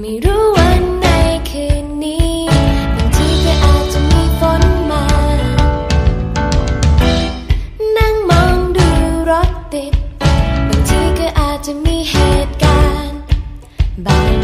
ไม่รู้วันในคืนนี้บางทีก็อาจจะมีฝนมา นั่งมองดูรถติด บางทีก็อาจจะมีเหตุการณ์บาง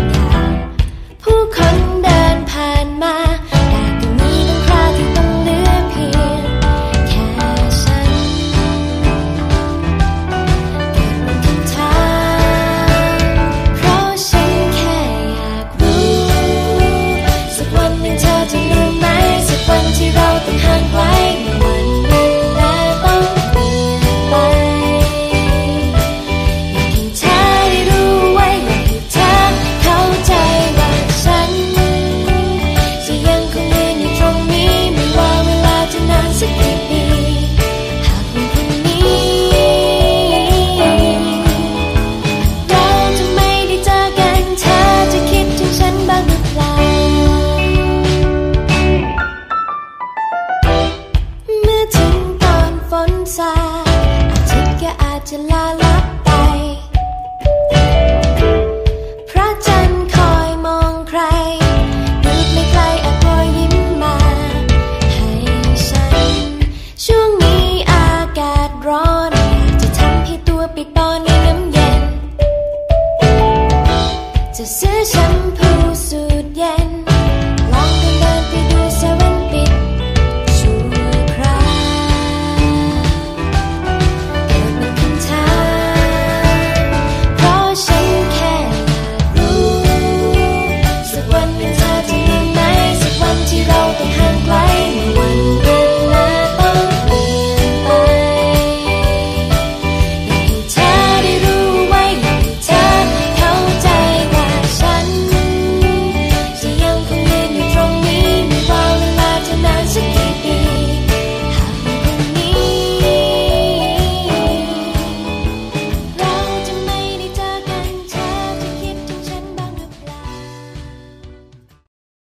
ตอนในน้ำเย็น จะซื้อแชมพูสูตรเย็น